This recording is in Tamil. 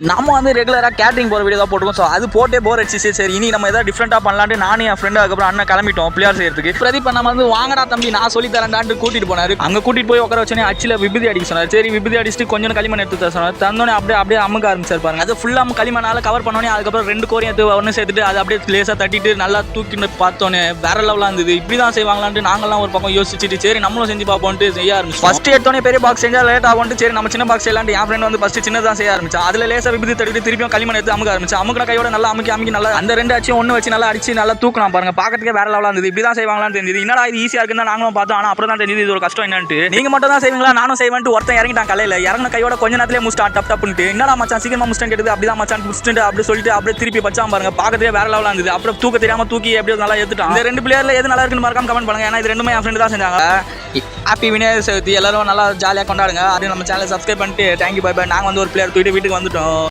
நம்ம வந்து ரெகுலராக கேட்டரிங் போகிற வீடியோ தான் போட்டுருக்கோம். ஸோ அது போட்டே போர் அடிச்சு சரி இனி நம்ம எதாவது டிஃப்ரெண்ட்டாக பண்ணலான்ட்டு நானும் என் ஃப்ரெண்டு அதுக்கப்புறம் அண்ணன் கிளம்பிட்டோம் பிள்ளையார் செய்யறதுக்கு. பிரதீப் நம்ம வந்து வாங்கடா தம்பி நான் சொல்லி தரேன்டான்ட்டு கூட்டிட்டு போனாரு. அங்கே கூட்டிட்டு போய் உட்கார வச்சோன்னே அச்சில் விபதி அடிக்க சொன்னார். சரி விபதி அடிச்சுட்டு கொஞ்சம் களிமண் எடுத்து தர சொன்னார். தந்தோடனே அப்படியே அப்படியே அமுக்க ஆரம்பிச்சார் பாருங்க. அது ஃபுல்லாக களிமண்ணால கவர் பண்ணோன்னே அதுக்கப்புறம் ரெண்டு கோரியும் எடுத்து ஒன்று சேர்த்துட்டு அது அப்படியே லேசாக தட்டிட்டு நல்லா தூக்கிட்டு பார்த்தோன்னே வேற லெவலாக இருந்தது. இப்படி தான் செய்வாங்களான்ட்டு நாங்களாம் ஒரு பக்கம் யோசிச்சுட்டு சரி நம்மளும் செஞ்சு பார்ப்போம்ட்டு செய்ய ஆரம்பிச்சு ஃபஸ்ட்டு எடுத்தோடனே பெரிய பாக்ஸ் செஞ்சால் லேட் ஆகும்ட்டு சரி நம்ம சின்ன பாக்ஸ் செய்யலான்ட்டு என் ஃப்ரெண்ட் வந்து ஃபஸ்ட்டு சின்னதான் செய்ய ஆரம்பிச்சா அதில் லேசாக விபத்து தடுக்கிட்டு திருப்பியும் களிமண் எடுத்து அமுக்க ஆரம்பிச்சு. அமுக்கின கையோட நல்லா அமுக்கி அமுக்கி நல்லா அந்த ரெண்டு அச்சும் ஒன்று வச்சு நல்லா அடிச்சு நல்லா தூக்கலாம் பாருங்க. பார்க்கறதுக்கே வேற லெவலாக இருந்தது. இப்படி தான் செய்வாங்களான்னு தெரிஞ்சது. என்னடா இது ஈஸியாக இருக்குன்னு தான் நாங்களும் பார்த்தோம். ஆனால் அப்புறம் தான் தெரிஞ்சது இது ஒரு கஷ்டம் என்னன்ட்டு. நீங்கள் மட்டும் தான் செய்வீங்களா? நானும் செய்வேன்ட்டு ஒருத்தன் இறங்கிட்டான் கலையில். இறங்கின கையோட கொஞ்ச நேரத்திலே முடிச்சிட்டான் டப் டப்னுட்டு என்னடா மச்சான் சீக்கிரமா முடிச்சிட்டேன் கேட்டது அப்படிதான் மச்சான் முடிச்சுட்டு அப்படி சொல்லிட்டு அப்படியே திருப்பி பச்சான் பாருங்க. பார்க்கறதுக்கே வேற லெவலாக இருந்தது. அப்புறம் தூக்க தெரியாமல் தூக்கி எப்படியோ நல்லா எடுத்துட்டான். இந்த ரெண்டு பிளேயரில் எது நல்லா இருக்குன்னு மறக்காம கமெண்ட் பண்ணுங்க. ஏன்னா இது ரெண்டுமே என் ஃப்ரெண்டு தான் செஞ்சாங்க. ஹாப்பி விநாயகர் சதுர்த்தி எல்லாரும் நல்லா ஜாலியாக கொண்டாடுங்க. அது நம்ம சேனலை சப்ஸ்கிரைப் பண்ணிட்டு தேங்க்யூ பை பை நாங்கள் வந்து ஒரு பிளேயர் தூக்கிட்டு வீட்டுக்கு வந்துட்டோம்.